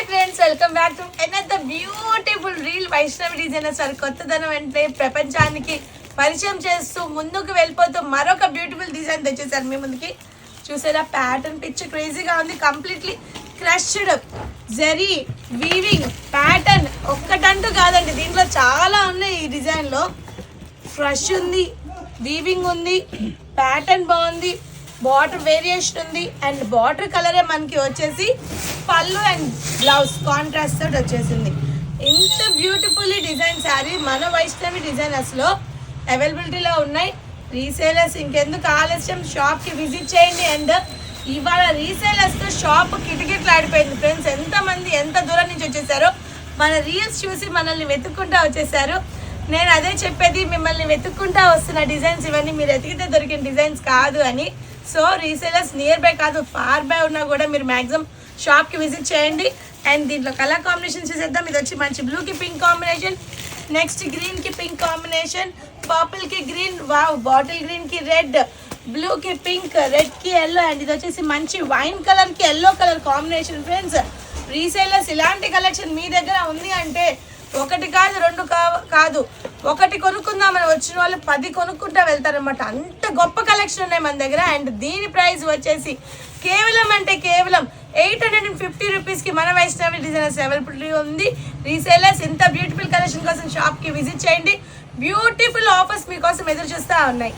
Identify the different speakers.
Speaker 1: Hi friends welcome back to another beautiful reel Vaishnavi designers వారి కొత్తదనం అంటే ప్రపంచానికి పరిచయం చేస్తూ ముందుకు వెళ్ళిపోతూ మరొక బ్యూటిఫుల్ డిజైన్ తెచ్చేసారు మీ ముందుకి చూసారా ప్యాటర్న్ పిక్చర్ క్రేజీగా ఉంది. Completely crushed zari weaving pattern ఒక్కటంటూ కాదండి. దీంట్లో చాలా ఉన్నాయి ఈ డిజైన్లో ఫ్రెష్ ఉంది వీవింగ్ ఉంది ప్యాటర్న్ బాగుంది. బార్డర్ వేరియేషన్ ఉంది అండ్ బార్డర్ కలరే మనకి వచ్చేసి పళ్ళు అండ్ బ్లౌజ్ కాంట్రాస్ట్ తోటి వచ్చేసింది. ఇంత బ్యూటిఫుల్లీ డిజైన్ శారీ మన వైష్ణవి డిజైనర్స్లో అవైలబిలిటీలో ఉన్నాయి. రీసేలర్స్ ఇంకెందుకు ఆలస్యం? షాప్కి విజిట్ చేయండి అండ్ ఇవాళ రీసేలర్స్తో షాప్ కిటకిట్లు ఆడిపోయింది. ఫ్రెండ్స్ ఎంతమంది ఎంత దూరం నుంచి వచ్చేసారో మన రీల్స్ చూసి మనల్ని వెతుక్కుంటా వచ్చేసారు. నేను అదే చెప్పేది మిమ్మల్ని వెతుక్కుంటా వస్తున్న డిజైన్స్ ఇవన్నీ మీరు ఎతికితే దొరికిన డిజైన్స్ కాదు అని. సో రీసేలర్స్ నియర్ బై కాదు ఫార్ బై ఉన్నా కూడా మీరు మ్యాక్సిమం షాప్కి విజిట్ చేయండి. అండ్ దీంట్లో కలర్ కాంబినేషన్ చూసేద్దాం. ఇది వచ్చి మంచి బ్లూకి పింక్ కాంబినేషన్ నెక్స్ట్ గ్రీన్కి పింక్ కాంబినేషన్ పర్పుల్కి గ్రీన్ వావ్ బాటిల్ గ్రీన్కి రెడ్ బ్లూకి పింక్ రెడ్కి ఎల్లో అండ్ ఇది వచ్చేసి మంచి వైన్ కలర్కి yellow colour combination. Friends resellers ఇలాంటి కలెక్షన్ మీ దగ్గర ఉంది అంటే ఒకటి కాదు రెండు కా- కాదు. ఒకటి కొనుక్కుందామని వచ్చిన వాళ్ళు పది కొనుక్కుంటా వెళ్తారనమాట అంత గొప్ప కలెక్షన్ ఉన్నాయి మన దగ్గర. అండ్ దీని ప్రైస్ వచ్చేసి కేవలం అంటే కేవలం ఎయిట్ హండ్రెడ్ అండ్ ఫిఫ్టీ రూపీస్కి మన వైష్ణవి డిజైనర్స్ అవైలబిలిటీ ఉంది. రీసేలర్స్ ఇంత బ్యూటిఫుల్ కలెక్షన్ కోసం షాప్కి విజిట్ చేయండి. బ్యూటిఫుల్ ఆఫర్స్ మీకోసం ఎదురు చూస్తూ ఉన్నాయి.